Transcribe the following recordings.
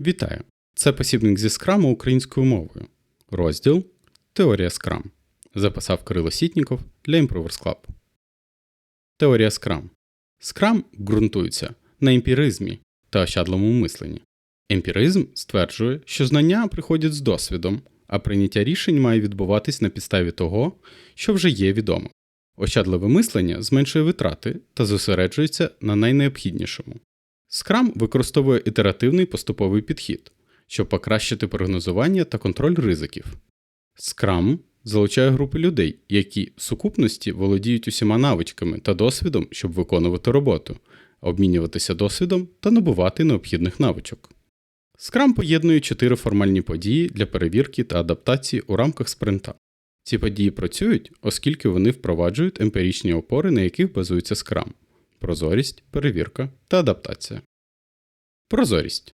Вітаю! Це посібник зі скраму українською мовою. Розділ Теорія скрам. Записав Кирило Сітніков для Improvers Club. Теорія скрам. Скрам ґрунтується на емпіризмі та ощадливому мисленні. Емпіризм стверджує, що знання приходять з досвідом, а прийняття рішень має відбуватись на підставі того, що вже є відомо. Ощадливе мислення зменшує витрати та зосереджується на найнеобхіднішому. Scrum використовує ітеративний поступовий підхід, щоб покращити прогнозування та контроль ризиків. Scrum залучає групи людей, які в сукупності володіють усіма навичками та досвідом, щоб виконувати роботу, обмінюватися досвідом та набувати необхідних навичок. Scrum поєднує чотири формальні події для перевірки та адаптації у рамках спринта. Ці події працюють, оскільки вони впроваджують емпіричні опори, на яких базується Scrum прозорість, перевірка та адаптація. Прозорість.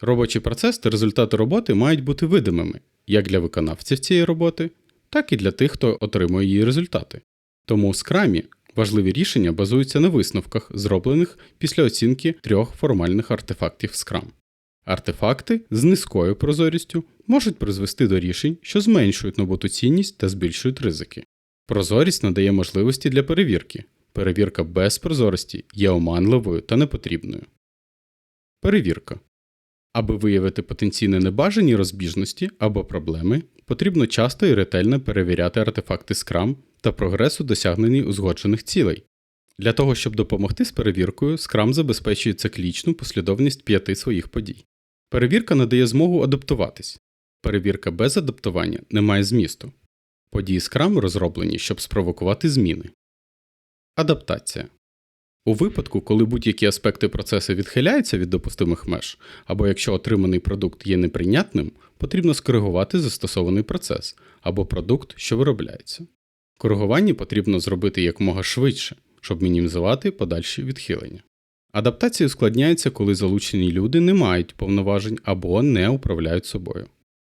Робочий процес та результати роботи мають бути видимими як для виконавців цієї роботи, так і для тих, хто отримує її результати. Тому у скрамі важливі рішення базуються на висновках, зроблених після оцінки трьох формальних артефактів Scrum. Артефакти з низькою прозорістю можуть призвести до рішень, що зменшують набуту цінність та збільшують ризики. Прозорість надає можливості для перевірки, Перевірка без прозорості є оманливою та непотрібною. Перевірка. Аби виявити потенційно небажані розбіжності або проблеми, потрібно часто і ретельно перевіряти артефакти Scrum та прогрес у досягненні узгоджених цілей. Для того, щоб допомогти з перевіркою, Scrum забезпечує циклічну послідовність п'яти своїх подій. Перевірка надає змогу адаптуватись. Перевірка без адаптування не має змісту. Події Scrum розроблені, щоб спровокувати зміни. Адаптація. У випадку, коли будь-які аспекти процесу відхиляються від допустимих меж, або якщо отриманий продукт є неприйнятним, потрібно скоригувати застосований процес або продукт, що виробляється. Коригування потрібно зробити якомога швидше, щоб мінімізувати подальші відхилення. Адаптація ускладняється, коли залучені люди не мають повноважень або не управляють собою.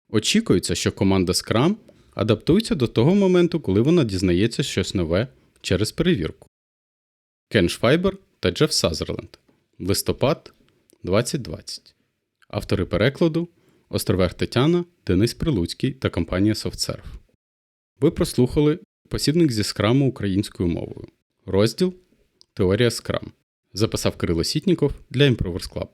Очікується, що команда Scrum адаптується до того моменту, коли вона дізнається щось нове через перевірку. Кен Швайбер та Джеф Сазерленд. Листопад 2020. Автори перекладу Островер Тетяна, Денис Прилуцький та компанія SoftServe. Ви прослухали посібник зі скраму українською мовою. Розділ Теорія Скрам. Записав Кирило Сітніков для Improvers Club.